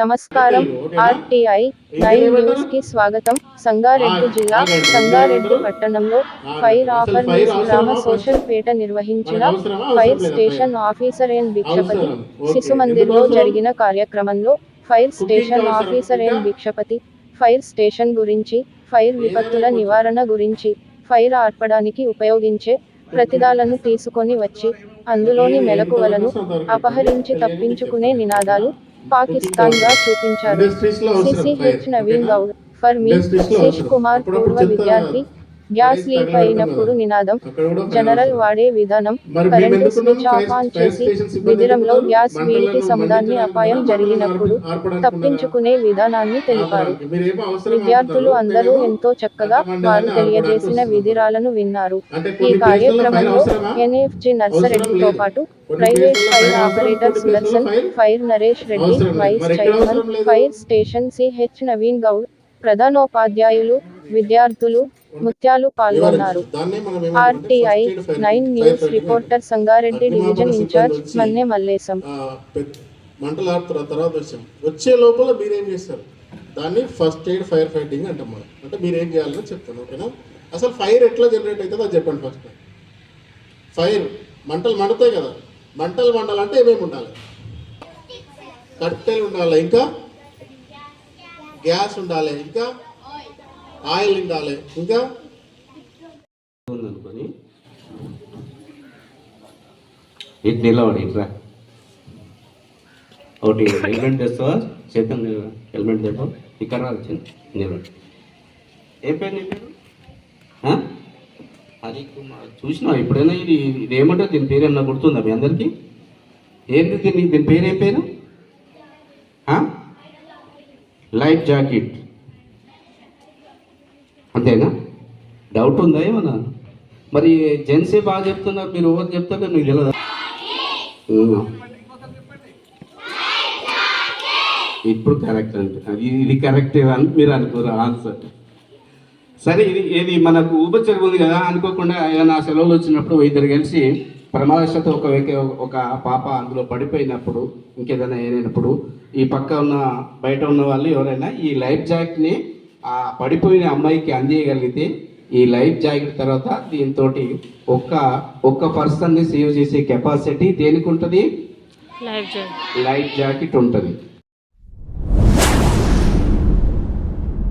నమస్కారం. RTI nine న్యూస్కి స్వాగతం. సంగారెడ్డి జిల్లా సంగారెడ్డి. పట్టణంలో ఫైర్ ఆఫర్ గ్రామ సోషల్ పేట నిర్వహించిన fire station officer N Bhikshapathi. శిశు మందిర్లో జరిగిన కార్యక్రమంలో fire station officer N Bhikshapathi. Fire station గురించి ఫైర్ విపత్తుల నివారణ గురించి ఫైర్ ఆర్పడానికి ఉపయోగించే ప్రతిదాలను తీసుకొని వచ్చి అందులోని మెలకువలను అపహరించి తప్పించుకునే నినాదాలు పాకిస్తాన్ గా చూపించారు ఇండస్ట్రీస్ లో అవసరం సిసిహెచ్ ఫైర్. నవీన్ ఓకేనా? గౌడ్ ఫర్ మీ ఇండస్ట్రీస్ లో శేష్ అవసరం. కుమార్ అప్పుడప్పుడు పూర్వ చెప్తారు విద్యార్థి కదా. Gas leak. అయినప్పుడు నినాదం జనరల్. వాడే విధానం కరెంటు? స్విచ్ ఆఫ్ ఆన్ చేసి విధిరంలో? గ్యాస్ వీల్కి సముదాన్ని అపాయం? జరిగినప్పుడు తప్పించుకునే విధానాన్ని తెలిపారు విద్యార్థులు. అందరూ ఎంతో చక్కగా వారు తెలియజేసిన విధిరాలను విన్నారు ఈ కార్యక్రమంలో? ఎన్ఎఫ్జి నర్సరెడ్డితో. పాటు ప్రైవేట్ ఫైర్ ఫైర్ అవసరం, ఆపరేటర్ కొన్ని ప్లేస్లలో Sudarshan fire Naresh Reddy. Vice chairman? Fire station CH Naveen Goud ప్రధానోపాధ్యాయులు విద్యార్థులు ముత్యాలు పాల్గొన్నారు. RTI nine news reporter Sangareddy division incharge Manne Mallesham. మంటలు ఆడుతున్న తర్వాత వచ్చాం. వచ్చే లోపల మీరేం చేస్తారు? దాన్ని ఫస్ట్ ఎయిడ్ ఫైర్ ఫైటింగ్ అంటాం మనం. అంటే మీరు ఏం చేయాలని చెప్తాను ఓకేనా? అసలు ఫైర్ ఎట్లా జనరేట్ అవుతుందో అది చెప్పండి ఫస్ట్ ఫైర్ మంటలు మండుతాయి కదా. మంటలు మండాలంటే ఏమేమి ఉండాలి? కట్టెలు ఉండాలి ఇంకా? గ్యాస్ ఉండాలి ఇంకా? ఆయిల్ ఉండాలి ఇంకా? ఉందనుకొని. ఇటు నిలబడి ఇట్రా ఒకటి హెల్మెట్ తెస్తావా? చేద్దాం హెల్మెట్ తెప్ప ఇక్కడ రా వచ్చింది నిలబడి. ఏం పేరు నీ పేరు? ఆ? హరి కుమార్ ఇది ఇది ఏమంటారు? దీని పేరు ఏమన్నా గుర్తుందా మీ అందరికీ? ఏంది దీని దీని పేరు ఏం పేరు? Life jacket. అంతేనా? డౌట్ ఉందా ఏమన్నా? మరి జెంట్సే బాగా చెప్తున్నారు? మీరు ఎవరు చెప్తారో మీకు తెలియదా ఇప్పుడు కరెక్ట్ అంటే. ఇది కరెక్ట్ అని మీరు అనుకోరు ఆన్సర్ సరే ఇది ఇది మనకు ఊబచ్చరి ఉంది కదా? అనుకోకుండా ఏదైనా సెలవులు వచ్చినప్పుడు ఇద్దరు కలిసి ప్రమాదవశాత్తు ఒక ఒక పాప అందులో పడిపోయినప్పుడు ఇంకేదైనా ఏదైనప్పుడు ఈ పక్క ఉన్న బయట ఉన్న వాళ్ళు ఎవరైనా ఈ లైఫ్ జాకెట్ని ఆ పడిపోయిన అమ్మాయికి అందియగలిగితే ఈ లైఫ్ జాకెట్ తర్వాత దీంతో ఒక్క ఒక్క పర్సన్ని సేవ్ చేసే కెపాసిటీ దేనికి ఉంటుంది? లైఫ్ జాకెట్ ఉంటుంది.